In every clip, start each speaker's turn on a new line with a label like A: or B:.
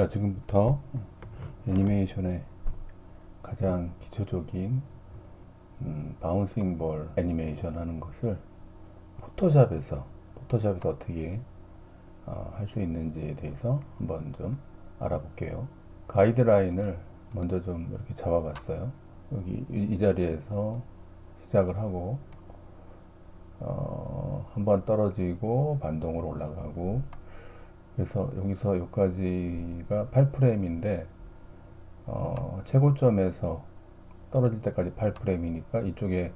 A: 자, 지금부터 애니메이션의 가장 기초적인 음, 바운싱 볼 애니메이션 하는 것을 포토샵에서 포토샵에서 어떻게 어, 할수 있는지에 대해서 한번 좀 알아볼게요. 가이드라인을 먼저 좀 이렇게 잡아봤어요. 여기 이, 이 자리에서 시작을 하고 어, 한번 떨어지고 반동으로 올라가고 그래서 여기서 여기까지가 8프레임인데 어, 최고점에서 떨어질 때까지 8프레임이니까 이쪽에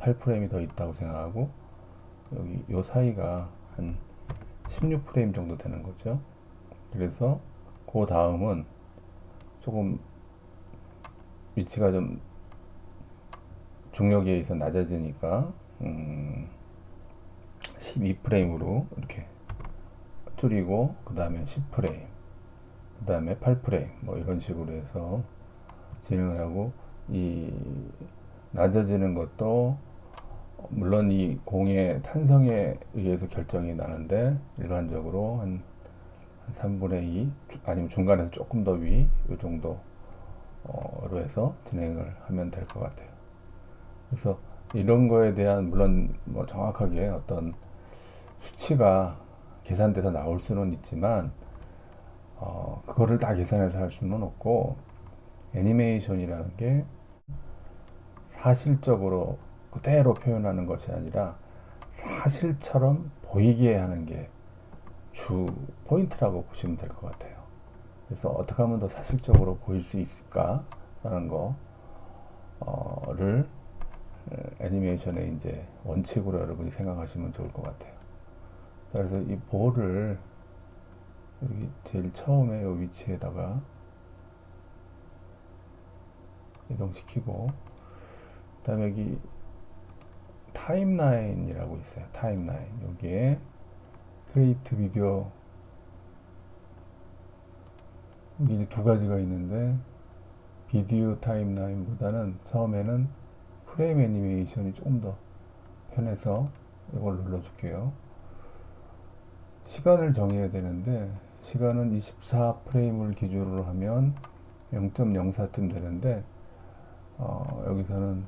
A: 8프레임이 더 있다고 생각하고 여기 요 사이가 한 16프레임 정도 되는 거죠. 그래서 그 다음은 조금 위치가 좀 중력에 의해서 낮아지니까 음, 12프레임으로 이렇게 줄이고 그 다음에 10프레임 그 다음에 8프레임 뭐 이런 식으로 해서 진행을 하고 이 낮아지는 것도 물론 이 공의 탄성에 의해서 결정이 나는데 일반적으로 한, 한 3분의 2 아니면 중간에서 조금 더 위 이 정도로 해서 진행을 하면 될 것 같아요. 그래서 이런 거에 대한 물론 뭐 정확하게 어떤 수치가 계산돼서 나올 수는 있지만 어, 그거를 다 계산해서 할 수는 없고 애니메이션이라는 게 사실적으로 그대로 표현하는 것이 아니라 사실처럼 보이게 하는 게 주 포인트라고 보시면 될 것 같아요. 그래서 어떻게 하면 더 사실적으로 보일 수 있을까라는 거를 애니메이션의 이제 원칙으로 여러분이 생각하시면 좋을 것 같아요. 자, 그래서 이 볼을 여기 제일 처음에 이 위치에다가 이동시키고 그 다음에 여기 타임라인이라고 있어요. 타임라인 여기에 크리에이트 비디오 여기 두 가지가 있는데 비디오 타임라인보다는 처음에는 프레임 애니메이션이 조금 더 편해서 이걸 눌러줄게요. 시간을 정해야 되는데 시간은 24프레임을 기준으로 하면 0.04쯤 되는데 어, 여기서는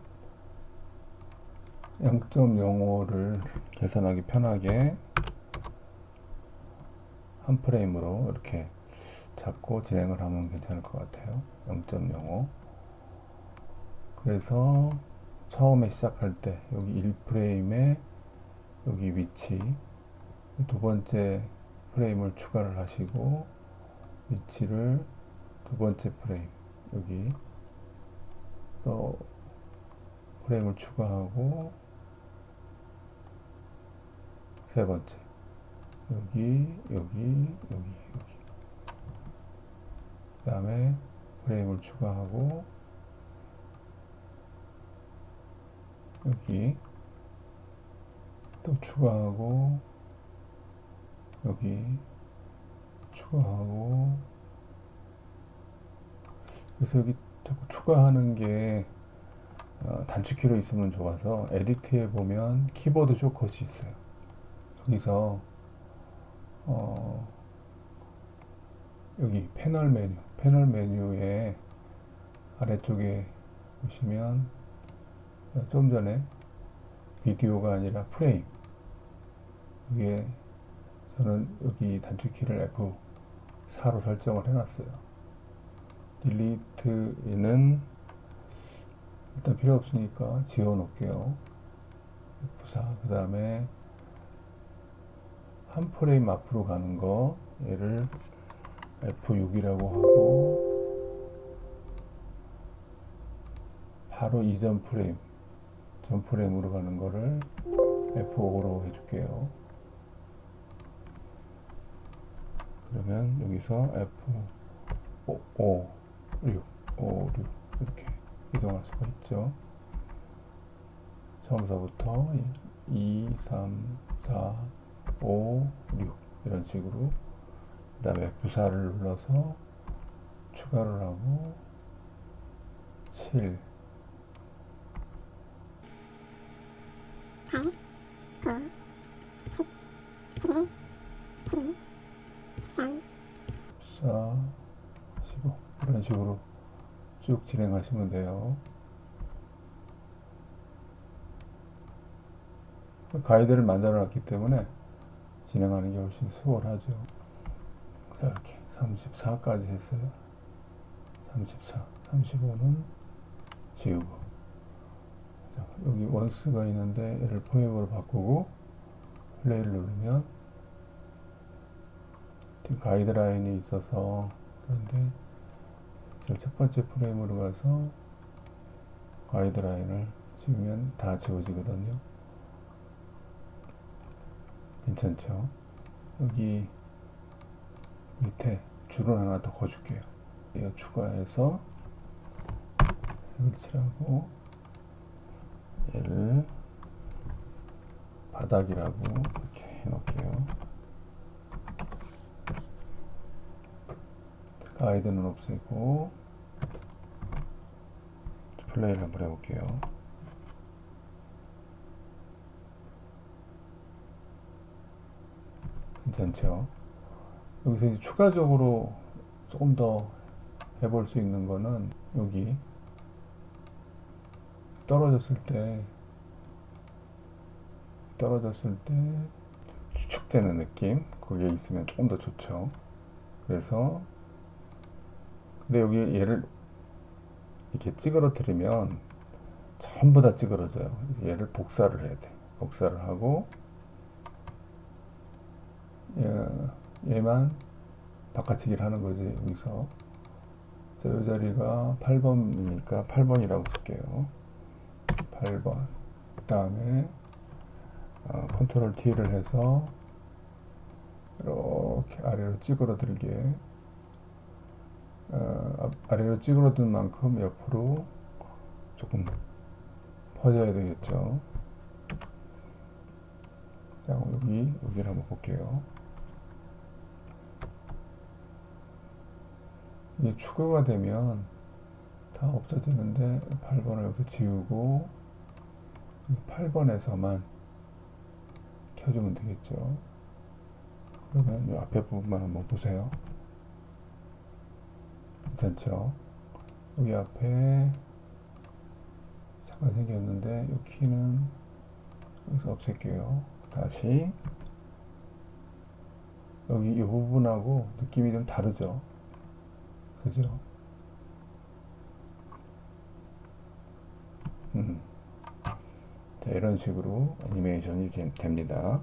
A: 0.05를 계산하기 편하게 한 프레임으로 이렇게 잡고 진행을 하면 괜찮을 것 같아요. 0.05 그래서 처음에 시작할 때 여기 1프레임에 여기 위치 두 번째 프레임을 추가를 하시고 위치를 두 번째 프레임 여기 또 프레임을 추가하고 세 번째 여기 여기 여기 여기. 그 다음에 프레임을 추가하고 여기 또 추가하고 여기 추가하고 그래서 여기 자꾸 추가하는 게 어, 단축키로 있으면 좋아서 에디트에 보면 키보드 쇼컷이 있어요. 여기서 어, 여기 패널 메뉴 패널 메뉴에 아래쪽에 보시면 좀 전에 비디오가 아니라 프레임 이게 저는 여기 단축키를 F4로 설정을 해놨어요. 딜리트는 일단 필요 없으니까 지워 놓을게요. F4 그 다음에 한 프레임 앞으로 가는 거 얘를 F6이라고 하고 바로 이전 프레임 전 프레임으로 가는 거를 F5로 해줄게요. 그러면 여기서 F5, 5, 6, 5, 6 이렇게 이동할 수가 있죠. 처음서부터 2, 3, 4, 5, 6 이런 식으로 그 다음에 F4를 눌러서 추가를 하고 7
B: 8, 9, 10, 11, 12, 13,
A: 4 이런 식으로 쭉 진행하시면 돼요. 가이드를 만들어 놨기 때문에 진행하는 게 훨씬 수월하죠. 자, 이렇게 34까지 했어요. 34, 35는 지우고. 자, 여기 원스가 있는데 얘를 포획으로 바꾸고 플레이를 누르면 지금 가이드라인이 있어서 그런데 제일 첫 번째 프레임으로 가서 가이드라인을 지우면 다 지워지거든요. 괜찮죠? 여기 밑에 줄을 하나 더 거줄게요. 이거 추가해서 색칠하고 얘를 바닥이라고 이렇게 해놓을게요. 가이드는 없애고 플레이를 한번 해볼게요. 괜찮죠? 여기서 이제 추가적으로 조금 더 해볼 수 있는 거는 여기 떨어졌을 때 떨어졌을 때 추측되는 느낌 그게 있으면 조금 더 좋죠 그래서 근데 여기 얘를 이렇게 찌그러뜨리면 전부 다 찌그러져요. 얘를 복사를 해야 돼. 복사를 하고 얘, 얘만 바꿔치기를 하는 거지 여기서. 자, 이 자리가 8번이니까 8번이라고 쓸게요. 8번. 그 다음에 어, 컨트롤 T를 해서 이렇게 아래로 찌그러들게 어, 앞- 아래로 찌그러든 만큼 옆으로 조금 퍼져야 되겠죠 자 여기 여기를 한번 볼게요 이게 추가가 되면 다 없어지는데 8번을 여기서 지우고 8번에서만 켜주면 되겠죠. 그러면 이 앞에 부분만 한번 보세요. 괜찮죠? 여기 앞에 잠깐 생겼는데 이 키는 여기서 없앨게요. 다시 여기 이 부분하고 느낌이 좀 다르죠? 그죠? 음. 자, 이런 식으로 애니메이션이 되- 됩니다.